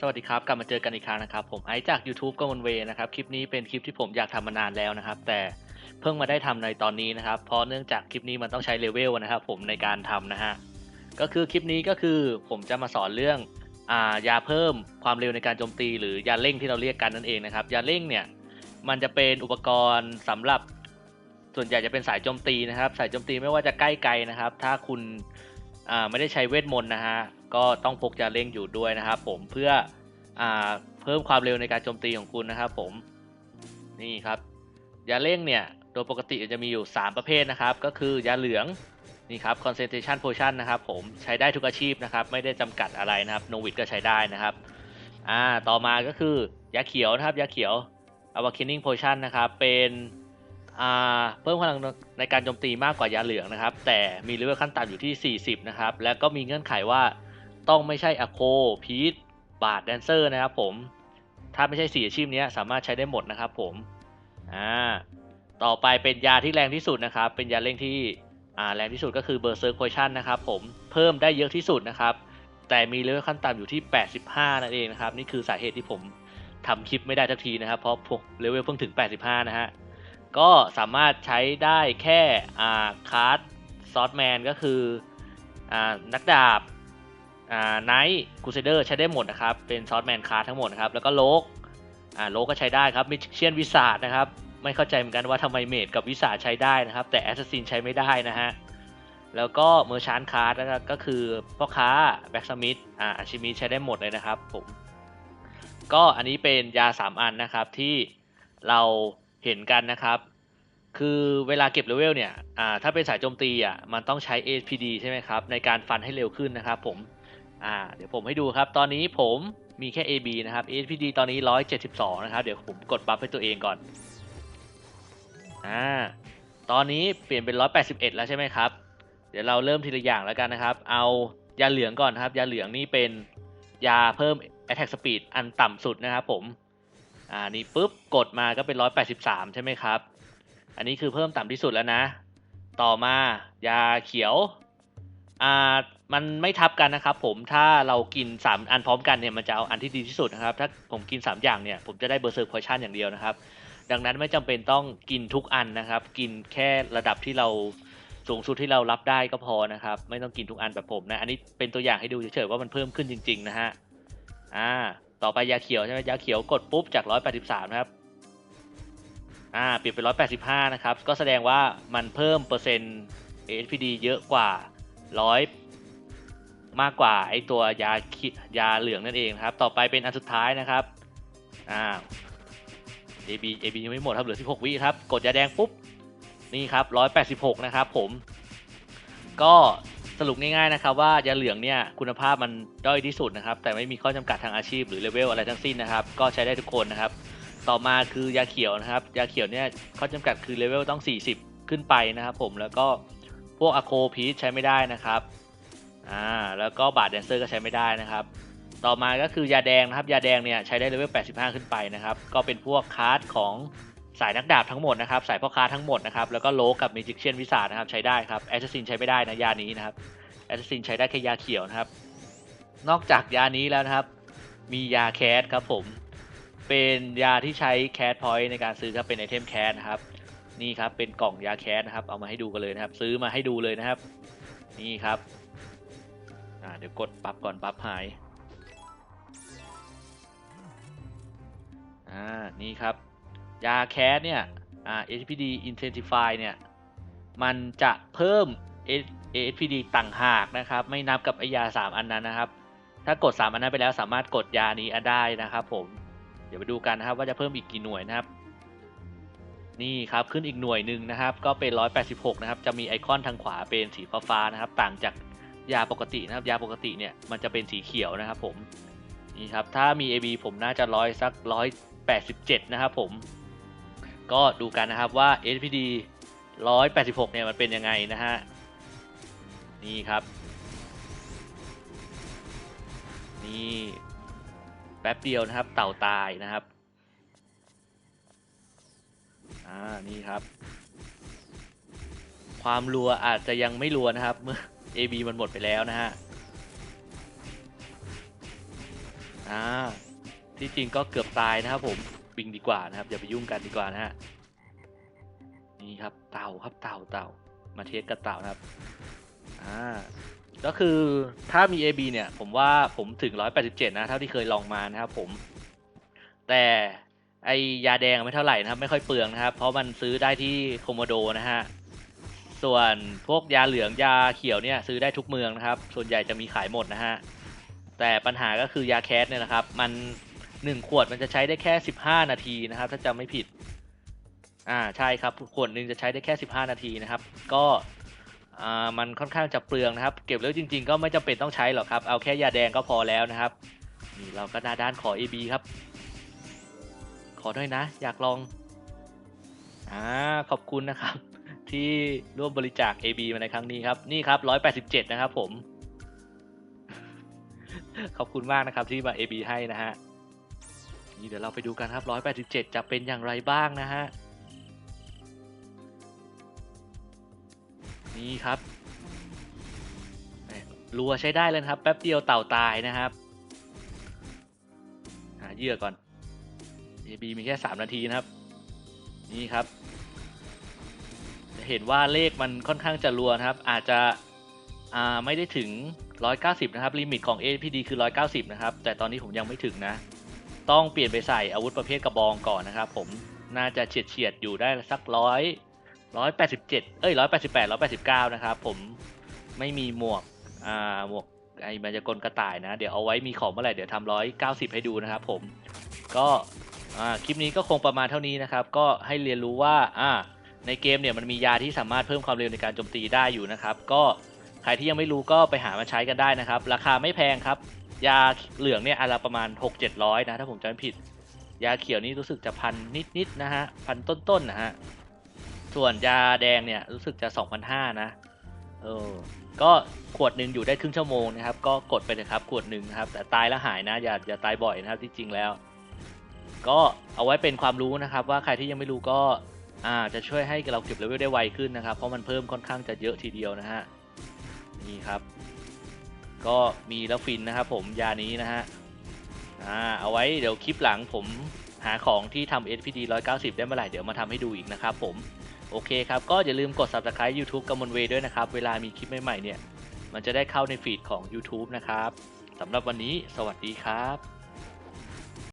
สวัสดีครับ กลับมาเจอกันอีกครั้งนะครับ ผมไอจาก YouTube กมลเวนะครับ คลิปนี้เป็นคลิปที่ผมอยากทำมานานแล้วนะครับ แต่เพิ่งมาได้ทำในตอนนี้นะครับ เพราะเนื่องจากคลิปนี้มันต้องใช้เลเวลนะครับ ผมในการทำนะฮะ ก็คือคลิปนี้ก็คือผมจะมาสอนเรื่องอ่ายาเพิ่มความเร็วในการโจมตี หรือยาเร่งที่เราเรียกกันนั่นเองนะครับ ยาเร่งเนี่ยมันจะเป็นอุปกรณ์สำหรับส่วนใหญ่จะเป็นสายโจมตีนะครับ สายโจมตีไม่ว่าจะใกล้ไกลนะครับ ถ้าคุณ อ่าไม่ได้ใช้เวทมนต์นะฮะ ก็ต้องพกยาเร่งอยู่ด้วยนะครับผมเพื่ออ่าเพิ่มความเร็วในการโจมตีของคุณนะครับผมนี่ครับยาเร่งเนี่ยโดยปกติจะมีอยู่ 3 ประเภทนะครับ ก็คือยาเหลืองนี่ครับ concentration potion นะครับผมใช้ได้ทุกอาชีพนะครับ ไม่ได้จำกัดอะไรนะครับโนวิดก็ใช้ได้นะครับอ่าต่อมาก็คือยาเขียวนะครับยาเขียว awakening potion นะครับเป็น เพิ่มพลังในการโจมตีมากกว่ายาเหลืองนะครับ แต่มีเลเวลขั้นต่ำอยู่ที่ 40 นะครับ แล้วก็มีเงื่อนไขว่าต้องไม่ใช่อโคพีทบาดแดนเซอร์นะครับผม ถ้าไม่ใช่สี่อาชีพนี้สามารถใช้ได้หมดนะครับผมอ่าต่อไปเป็นยาที่แรงที่สุดนะครับ เป็นยาเร่งที่อ่าแรงที่สุดก็คือเบอร์เซอร์โคชั่นนะครับผมเพิ่มได้เยอะที่สุดนะครับ แต่มีเลเวลขั้นต่ำอยู่ที่ 85 นั่นเองนะครับ นี่คือสาเหตุที่ผมทำคลิปไม่ได้ทักทีนะครับ เพราะเลเวลเพิ่งถึง 85 นะฮะ ก็สามารถใช้ได้แค่อ่าคาร์ดซอสแมนก็คืออ่านักดาบอ่าไนท์กูเซเดอร์ใช้ได้หมดนะครับ เป็นซอสแมนคาร์ทั้งหมดนะครับ แล้วก็โลกอ่าโลกก็ใช้ได้ครับมิเชียนวิสาดนะครับ ไม่เข้าใจเหมือนกันว่าทำไมเมดกับวิสาใช้ได้นะครับ แต่แอสซัสซินใช้ไม่ได้นะฮะแล้วก็เมอร์ชานคาร์ดนะครับก็คือพ่อค้าแบ็กสมิธอ่าอาชิมิใช้ได้หมดเลยนะครับผมก็อันนี้เป็นยา 3 อันนะครับที่เรา เห็นกันนะครับ คือเวลาเก็บเลเวลเนี่ยอ่าถ้าเป็นสายโจมตีอะมันต้องใช้ APD ใช่ไหมครับ ในการฟันให้เร็วขึ้นนะครับผมอ่าเดี๋ยวผมให้ดูครับ ตอนนี้ผมมีแค่ AB นะครับ APD ตอนนี้ 172 นะครับ เดี๋ยวผมกดบัฟให้ตัวเองก่อนอ่าตอนนี้เปลี่ยนเป็น 181 แล้วใช่ไหมครับ เดี๋ยวเราเริ่มทีละอย่างแล้วกันนะครับ เอายาเหลืองก่อนนะครับ ยาเหลืองนี่เป็นยาเพิ่ม attack speed อันต่ำสุดนะครับผม อ่านี่ปุ๊บกดมาก็เป็น 183 ใช่ไหมครับ อันนี้คือเพิ่มต่ำที่สุดแล้วนะ ต่อมายาเขียวอ่ามันไม่ทับกันนะครับผมถ้าเรากิน 3 อันพร้อมกันเนี่ยมันจะเอาอันที่ดีที่สุดนะครับ ถ้าผมกิน 3 อย่างเนี่ยผมจะได้เบอร์เซอร์พอชั่นอย่างเดียวนะครับ ดังนั้นไม่จำเป็นต้องกินทุกอันนะครับ กินแค่ระดับที่เราสูงสุดที่เรารับได้ก็พอนะครับ ไม่ต้องกินทุกอันแบบผมนะ อันนี้เป็นตัวอย่างให้ดูเฉยๆว่ามันเพิ่มขึ้นจริง ๆ นะฮะอ่า ต่อไปยาเขียวใช่ไหมยาเขียวกดปุ๊บจาก 183 นะครับ อ่าเปลี่ยนเป็น 185 นะครับ ก็แสดงว่ามันเพิ่มเปอร์เซ็นต์ ASPD เยอะกว่า 100 มากกว่าไอตัวยาคิยาเหลืองนั่นเองนะครับ ต่อไปเป็นอันสุดท้ายนะครับ อ่า AB AB ยังไม่หมดครับเหลือ 16 วิครับ กดยาแดงปุ๊บ นี่ครับ 186 นะครับผม ก็ สรุปง่ายๆนะครับว่ายาเหลืองเนี่ยคุณภาพมันด้อยที่สุดนะครับแต่ไม่มีข้อจำกัดทางอาชีพหรือเลเวลอะไรทั้งสิ้นนะครับก็ใช้ได้ทุกคนนะครับ ต่อมาคือยาเขียวนะครับยาเขียวเนี่ยข้อจำกัดคือเลเวลต้อง 40 ขึ้นไปนะครับผมแล้วก็พวกอะโคพีชใช้ไม่ได้นะครับอ่าแล้วก็บาดแดนเซอร์ก็ใช้ไม่ได้นะครับ ต่อมาก็คือยาแดงนะครับยาแดงเนี่ยใช้ได้เลเวล85 ขึ้นไปนะครับก็เป็นพวกคาร์ดของ สายนักดาบทั้งหมดนะครับ สายพ่อค้าทั้งหมดนะครับ แล้วก็โลกับเมจิกเชียนวิสานะครับ ใช้ได้ครับแอสซัสซินใช้ไม่ได้นะยานี้นะครับแอสซัสซินใช้ได้แค่ยาเขียวนะครับ นอกจากยานี้แล้วนะครับ มียาแคสครับผม เป็นยาที่ใช้แคสพอยต์ในการซื้อครับเป็นไอเทมแคสนะครับ นี่ครับเป็นกล่องยาแคสนะครับ เอามาให้ดูกันเลยนะครับ ซื้อมาให้ดูเลยนะครับ นี่ครับอ่าเดี๋ยวกดปั๊บก่อนปั๊บหายอ่านี่ครับ ยาแคสเนี่ยอ่า HPD Intensify เนี่ยมันจะเพิ่ม ASPD ต่างหากนะครับ ไม่นับกับไอยา 3 อันนั้นนะครับ ถ้ากด 3 อันนั้นไปแล้วสามารถกดยานี้ได้นะครับ ผมเดี๋ยวไปดูกันนะครับว่าจะเพิ่มอีกกี่หน่วยนะครับ นี่ครับขึ้นอีกหน่วยหนึ่งนะครับ ก็เป็น 186 นะครับ จะมีไอคอนทางขวาเป็นสีฟ้านะครับ ต่างจากยาปกตินะครับ ยาปกติเนี่ยมันจะเป็นสีเขียวนะครับ ผมนี่ครับถ้ามี AB ผมน่าจะร้อยสัก 187 นะครับ ผม ก็ดูกันนะครับว่า SPD 186 เนี่ยมันเป็นยังไงนะฮะ นี่ครับ นี่แป๊บเดียวนะครับเต่าตายนะครับ อ่า นี่ครับ ความรัวอาจจะยังไม่รัวนะครับ เมื่อ AB มันหมดไปแล้วนะฮะ อ่า ที่จริงก็เกือบตายนะครับผม บิงดีกว่านะครับอย่าไปยุ่งกันดีกว่านะฮะนี่ครับเต่าครับเต่าเต่ามาเทสกับเต่านะครับอ่าก็คือถ้ามี AB เนี่ยผมว่าผมถึง 187 นะ เท่าที่เคยลองมานะครับผม แต่ไอยาแดงไม่เท่าไหร่นะครับ ไม่ค่อยเปลืองนะครับ เพราะมันซื้อได้ที่โคโมโดนะฮะส่วนพวกยาเหลืองยาเขียวเนี่ยซื้อได้ทุกเมืองนะครับ ส่วนใหญ่จะมีขายหมดนะฮะแต่ปัญหาก็คือยาแคสเนี่ยนะครับ มัน หนึ่งขวดมันจะใช้ได้แค่สิบห้านาทีนะครับ ถ้าจำไม่ผิด อ่าใช่ครับขวดหนึ่งจะใช้ได้แค่สิบห้านาทีนะครับ ก็อ่ามันค่อนข้างจะเปลืองนะครับ เก็บแล้วจริง ๆ ก็ไม่จำเป็นต้องใช้หรอกครับ เอาแค่ยาแดงก็พอแล้วนะครับนี่เราก็หน้าด้านขอ AB ครับ ขอด้วยนะ อยากลองอ่าขอบคุณนะครับ ที่ร่วมบริจาค AB มาในครั้งนี้ครับ นี่ครับ 187 นะครับผม ขอบคุณมากนะครับที่มา AB ให้นะฮะ นี่เดี๋ยวเราไปดูกันครับ 187 จะเป็นอย่างไรบ้างนะฮะ นี่ครับรัวใช้ได้เลยครับ แป๊บเดียวเต่าตายนะครับ หาเหยื่อก่อน AB มีแค่ 3 นาทีนะครับ นี่ครับจะเห็นว่าเลขมันค่อนข้างจะรัวนะครับ อาจจะไม่ได้ถึง 190 นะครับ ลิมิตของ APD คือ 190 นะครับ แต่ตอนนี้ผมยังไม่ถึงนะ ต้องเปลี่ยนไปใส่อาวุธประเภทกระบองก่อนนะครับผมน่าจะเฉียดเฉียดอยู่ได้สักร้อยร้อยแปดสิบเจ็ดเอ้ยร้อยแปดสิบแปดร้อยแปดสิบเก้านะครับผมไม่มีหมวกอ่าหมวกไอ้มันจะกลกระต่ายนะ เดี๋ยวเอาไว้มีของเมื่อไหร่เดี๋ยวทำร้อยเก้าสิบให้ดูนะครับผมก็อ่าคลิปนี้ก็คงประมาณเท่านี้นะครับ ก็ให้เรียนรู้ว่าอ่าในเกมเนี่ยมันมียาที่สามารถเพิ่มความเร็วในการโจมตีได้อยู่นะครับ ก็ใครที่ยังไม่รู้ก็ไปหามาใช้กันได้นะครับ ราคาไม่แพงครับ ยาเหลืองเนี่ยอันละประมาณ 6 7 0 0 นะ ถ้าผมจำไม่ผิด ยาเขียวนี่รู้สึกจะพันนิดๆนะฮะ พันต้นๆนะฮะ ส่วนยาแดงเนี่ยรู้สึกจะ2,500นะ เออ ก็ขวดหนึ่งอยู่ได้ครึ่งชั่วโมงนะครับ ก็กดไปเลยครับขวดหนึ่งนะครับ แต่ตายแล้วหายนะ อย่าอย่าตายบ่อยนะครับที่จริงแล้ว ก็เอาไว้เป็นความรู้นะครับ ว่าใครที่ยังไม่รู้ก็อ่าจะช่วยให้เราเก็บเลเวลได้ไวขึ้นนะครับ เพราะมันเพิ่มค่อนข้างจะเยอะทีเดียวนะฮะ นี่ครับ ก็มีแล้วฟินนะครับผมยานี้นะฮะอ่าเอาไว้เดี๋ยวคลิปหลังผมหาของที่ทำ SPD 190 ได้เมื่อไหร่เดี๋ยวมาทำให้ดูอีกนะครับผมโอเคครับ ก็อย่าลืมกด subscribe YouTube กำมลเวด้วยนะครับ เวลามีคลิปใหม่ๆเนี่ย มันจะได้เข้าในฟีดของ YouTube นะครับสำหรับวันนี้ สวัสดีครับ